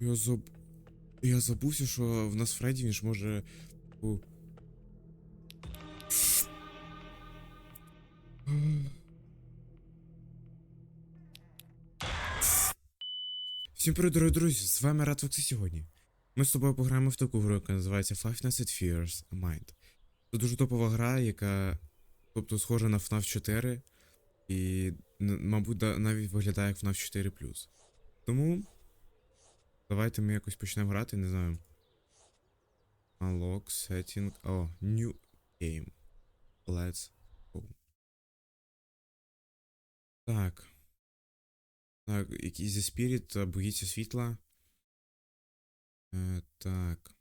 Я заб... Я забувся, що в нас Фредді він ж може. типу, Всім привіт, дорогі друзі! З вами Радвокси сьогодні. Ми з тобою пограємо в таку гру, яка називається Five Nights at Fears Mind. Це дуже топова гра, яка, тобто, схожа на FNAF 4, і, мабуть, навіть виглядає як FNAF 4 Тому давайте ми якось почнемо грати, не знаю. Unlock, setting. О, new game. Let's go. Так. Так, The Spirit, е, боїться світла. Е, так.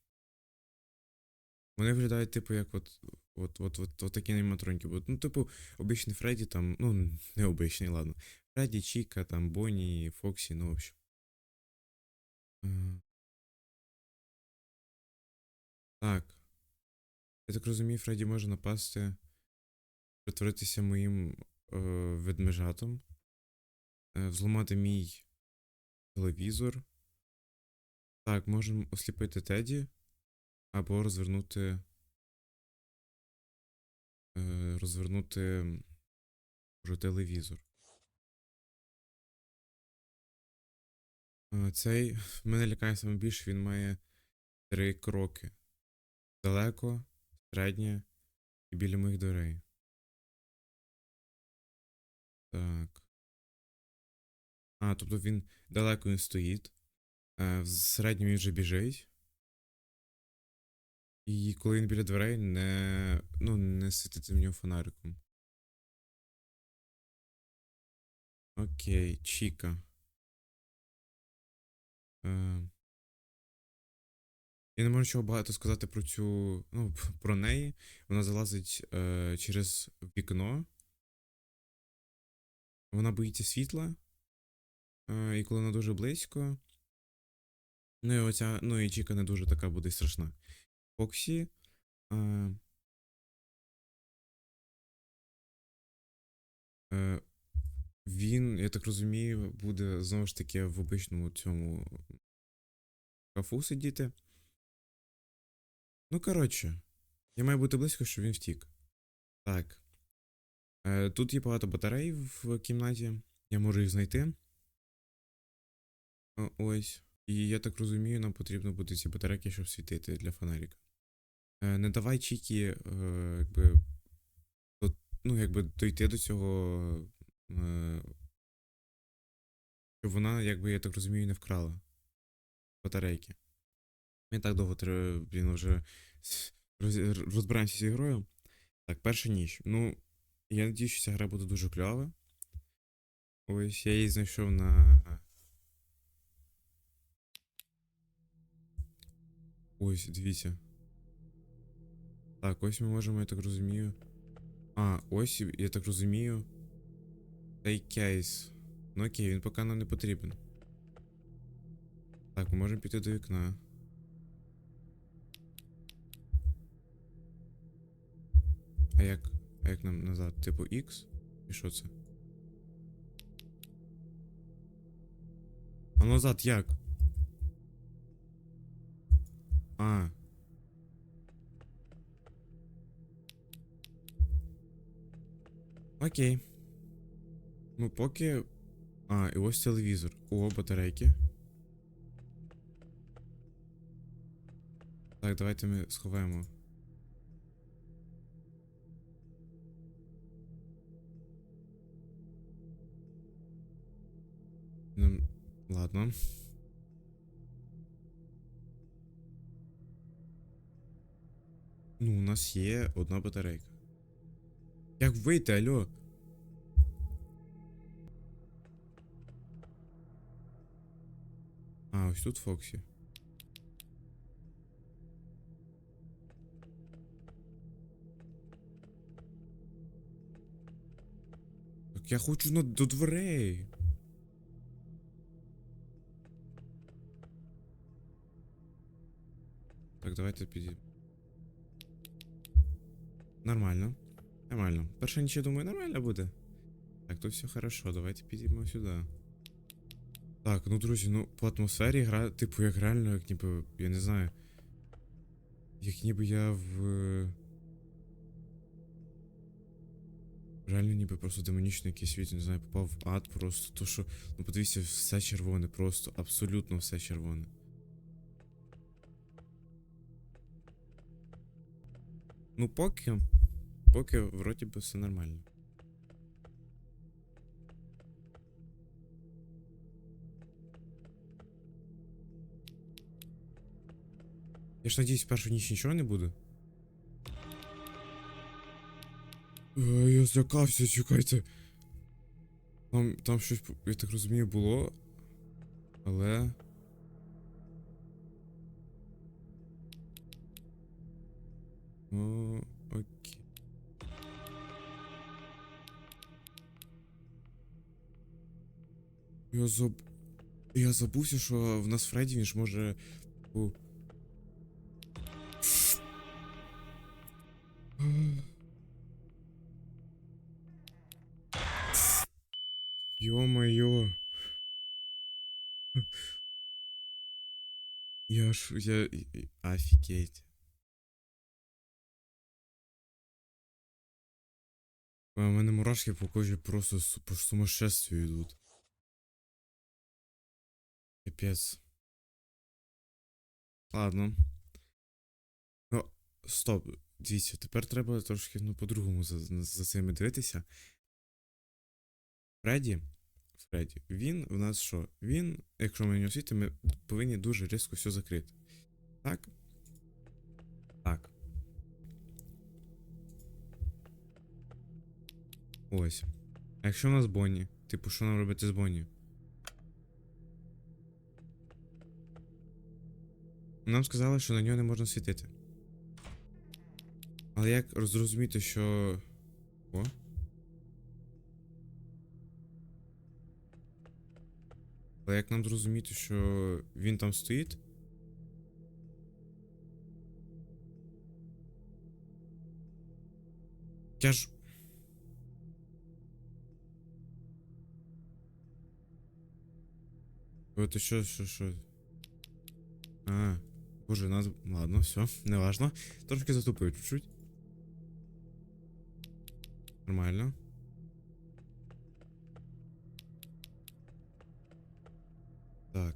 Вони виглядають, типу, як от. От, от, от, от такі аніматроньки будуть. Ну, типу, обичний Фредді там. Ну, не обичний, ладно. Фредді, Чіка, там, Бонні, Фоксі, ну, в общем. Так. Я так розумію, Фредді може напасти. Притворитися моїм е, ведмежатом. Е, взламати мій телевізор. Так, можемо осліпити Теді. Або розвернути. Е, розвернути може, телевізор. Цей мене лякає саме більше, він має три кроки. Далеко, середнє і біля моїх дверей. Так. А, тобто він далеко не стоїть. Е, в середньому він вже біжить. І коли він біля дверей, не. Ну, не світити в нього фонариком. Окей, Чіка. Е, я не можу чого багато сказати про цю. Ну, про неї. Вона залазить е, через вікно. Вона боїться світла. Е, і коли вона дуже близько. Ну і оця. Ну і Чіка не дуже така буде страшна. Фоксі. Е, е, він, я так розумію, буде знову ж таки в обичному цьому кафу сидіти. Ну, коротше, я маю бути близько, щоб він втік. Так. Е, тут є багато батарей в кімнаті. Я можу їх знайти. Ось. І я так розумію, нам потрібно буде ці батарейки, щоб світити для фонарика. Е, не давай Чікі, е, якби. ну, якби дойти до цього. Е, щоб вона, якби, я так розумію, не вкрала батарейки. Ми так довго треба, блін, вже розбираємося з цією грою. Так, перша ніч. Ну, я надію, що ця гра буде дуже кльова. Ось я її знайшов на. Ось, дивіться. Так, ось ми можемо, я так розумію. А, ось, я так розумію. Цей кейс. Ну окей, він поки нам не потрібен. Так, ми можемо піти до вікна. А як? А як нам назад? Типу X? І що це? А назад як? А. Окей. Ну, поки. А, і ось телевізор. О, батарейки. Так, давайте ми сховаємо. Ну, ладно. Ну, у нас є одна батарейка. Як вийти, алло? А, ось тут Фоксі. Так я хочу на до дверей. Так, давайте підійдемо. Нормально. Нормально. Перша ніч, я думаю, нормально буде. Так, тут все хорошо, давайте підійдемо сюди. Так, ну друзі, ну по атмосфері гра, типу, як реально, як ніби, я не знаю. Як ніби я в. Реально ніби просто демонічний якийсь світ, не знаю, попав в ад просто. То що, ну подивіться, все червоне, просто абсолютно все червоне. Ну поки. Поки вроді би все нормально. Я ж надіюсь, першу ніч нічого не буде. Е, Я злякався, чекайте. Там, там щось, я так розумію, було. Але. О, окей. Я заб... Я забувся, що в нас Фредді він ж може. Ж... Я... Офигеть. У мене мурашки по кожі просто по сумасшествию йдуть. Капець. Ладно. Ну, стоп. Дивіться, тепер треба трошки ну, по-другому за, за цим дивитися. Фредді. Фредді. Він в нас що? Він, якщо ми не освіти, ми повинні дуже різко все закрити. Так? Так. Ось. А якщо в нас Бонні? Типу, що нам робити з Бонні? Нам сказали, що на нього не можна світити. Але як зрозуміти, що. О? Але як нам зрозуміти, що він там стоїть? Я ж. О, ти що, що, що? А, боже, нас. Ладно, все, неважно. Трошки затупив чуть-чуть. Нормально. Так.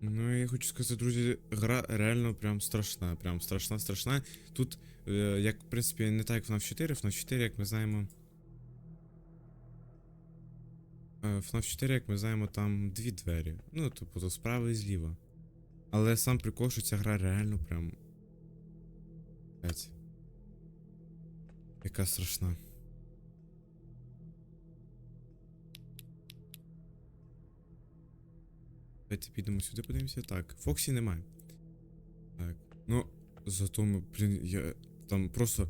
Ну, я хочу сказати, друзі, гра реально прям страшна. Прям страшна, страшна. Тут, е, як, в принципі, не так, як FNAF 4, FNAF 4, як ми знаємо. FNAF 4, як ми знаємо, там дві двері. Ну, типу, то справа і зліва. Але сам прикол, що ця гра реально прям. Яка страшна. Давайте підемо сюди, подивимося. Так, Фоксі немає. Так. Ну, зато ми, блін, я там просто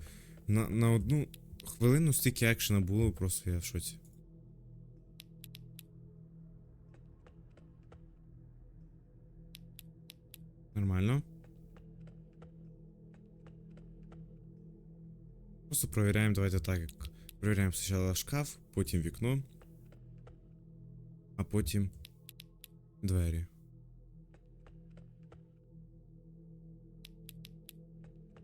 на, на одну хвилину стільки екшена було, просто я в шоці. Нормально. Просто проверяємо, давайте так, як проверяємо спочатку шкаф, потім вікно, а потім двері.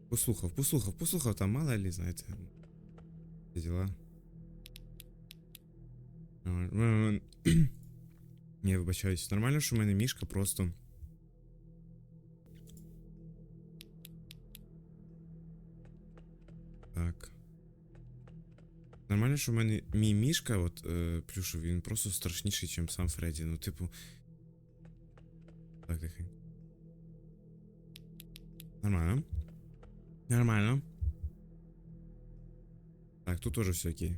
Послухав, послухав, послухав, там мало ли, знаєте. ці Діла. Нормально. Ні, вибачаюсь. Нормально, що в мене мішка просто. Так. Нормально, що в мене мій мішка, от е, плюшовий, він просто страшніший, ніж сам Фредді. Ну, типу. Так, тихо. Нормально. Нормально. Так, тут тоже все окей.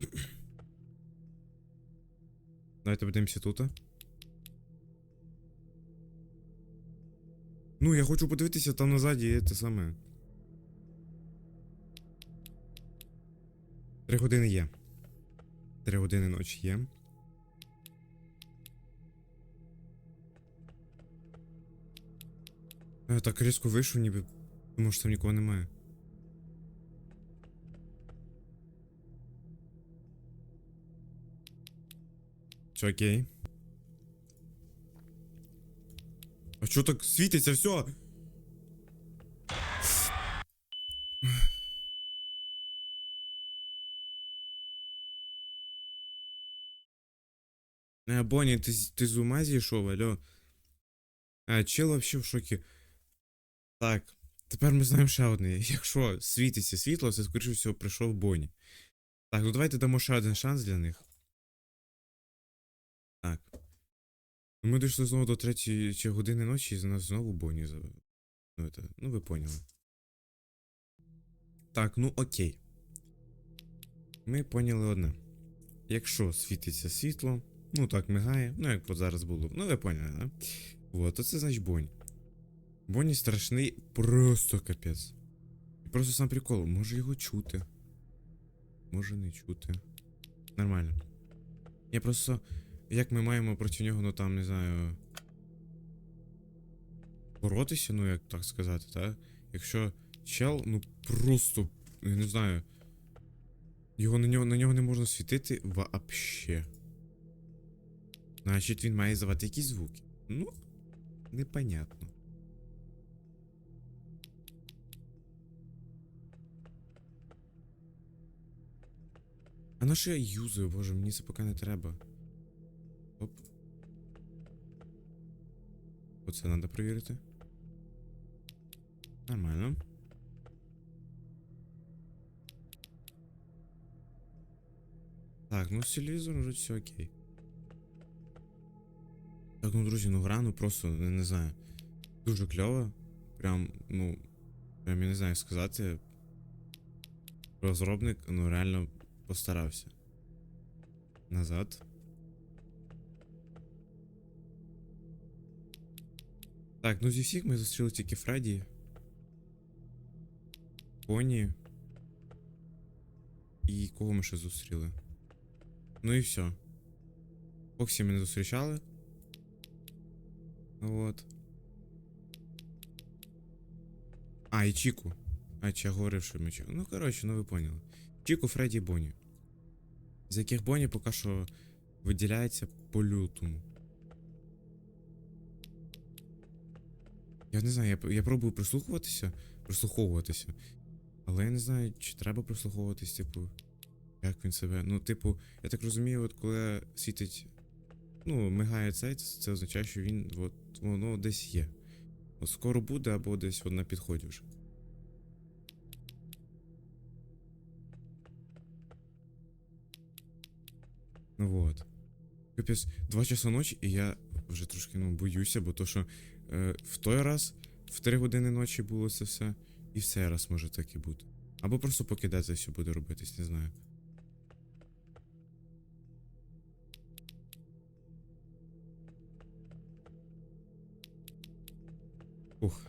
Давайте подивимося тут. Ну, я хочу подивитися там назаді є те саме. Три години є. Три години ночі є. Я так різко вийшов, ніби. Тому що там нікого немає. Все окей. А чо так світиться все? Бонні, ти, ти з ума зійшов, алло? А, чел вообще в шокі. Так, тепер ми знаємо ще одне. Якщо світиться світло, це скоріше всього прийшов Бонні. Так, ну давайте дамо ще один шанс для них. Так. Ми дійшли знову до третьої години ночі, і за нас знову Бонні за. Ну, это, ну ви поняли. Так, ну окей. Ми поняли одне. Якщо світиться світло, ну так мигає, ну як от зараз було. Ну ви поняли, да? Вот, то це значить Бонні. Бонні страшний просто капець. І просто сам прикол, може його чути. Може не чути. Нормально. Я просто. Як ми маємо проти нього, ну там, не знаю. Боротися, ну як так сказати, так? Якщо чел, ну просто, я не знаю. Його на нього на нього не можна світити вообще. Значить, він має здавати якісь звуки. Ну, непонятно. А на що я юзаю, боже, мені це поки не треба. Оп. Оце треба перевірити. Нормально. Так, ну з телевізором вже все окей. Так, ну друзі, ну гра, ну просто, я не знаю. Дуже кльова. Прям, ну. Прям я не знаю як сказати. Розробник, ну реально постарався. Назад. Так, ну зі всіх ми зустріли тільки Фредді. Поні. І кого ми ще зустріли? Ну і все. Фоксі ми не зустрічали. Вот. А, і Чіку. А, чи я говорив, що ми Чіку. Ну, коротше, ну ви поняли. Чіку, Фредді і Бонні. З яких Бонні поки що виділяється по лютому. Я не знаю, я, я пробую прислухуватися, прислуховуватися. Але я не знаю, чи треба прислуховуватись, типу, як він себе. Ну, типу, я так розумію, от коли світить. Ну, мигає цей, це, означає, що він от, воно десь є. От скоро буде або десь от на підході вже. Вот. Капець, два часа ночі, і я вже трошки ну, боюся, бо то, що е, в той раз в 3 години ночі було це все, і в цей раз може так і бути. Або просто покидати все буде робитись, не знаю. Ух.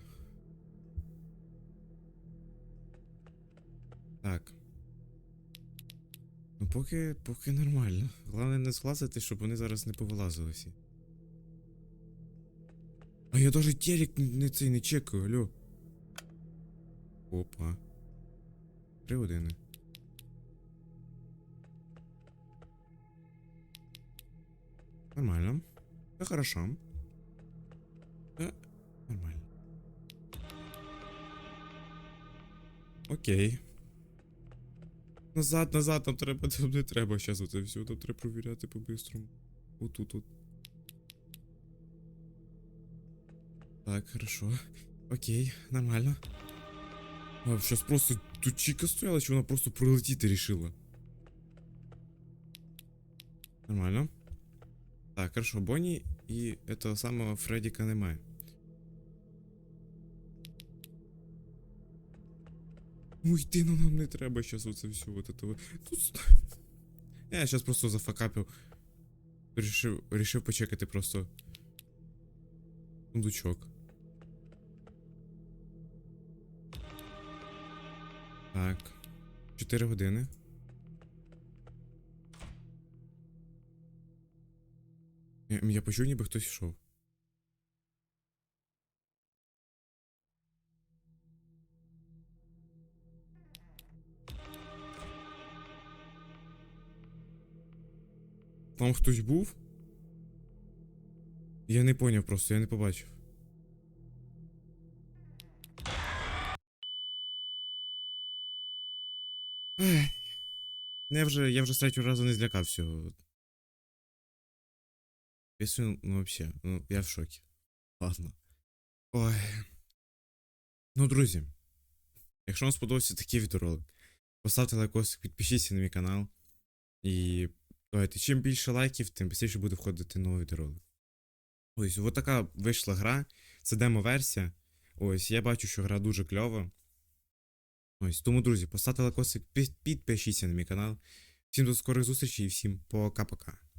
Так. Поки, поки нормально. Головне не злазити, щоб вони зараз не повилазили всі. А я даже телек не цей не чекаю, алло. Опа. Три години. Нормально. Все хорошо. Все нормально. Окей. Назад, назад, там треба, там не треба зараз оце все, там треба провіряти по-бистрому. Отут от. Так, хорошо. Окей, нормально. А, сейчас просто тут чика стояла, чи вона просто пролетіти рішила. Нормально. Так, хорошо, Бонні і этого самого Фреддіка немає. Ой, ти, ну нам не треба сейчас оце все вот это вот. Тут... Я сейчас просто зафакапив. Рішив, рішив почекати просто. Сундучок. Так. 4 години. Я, я почув, ніби хтось йшов. Там хтось був? Я не поняв просто, я не побачив. Не вже, я вже з третього разу не злякався. Після, ну взагалі, ну я в шокі. Ладно. Ой. Ну, друзі. Якщо вам сподобався такий відеоролик, поставте лайкосик, підпишіться на мій канал. І давайте, чим більше лайків, тим швидше буде входити новий ролик. Ось, от така вийшла гра. Це демо-версія. Ось, я бачу, що гра дуже кльова. Ось, тому, друзі, поставте лайкосик, підпишіться на мій канал. Всім до скорих зустрічей і всім пока-пока.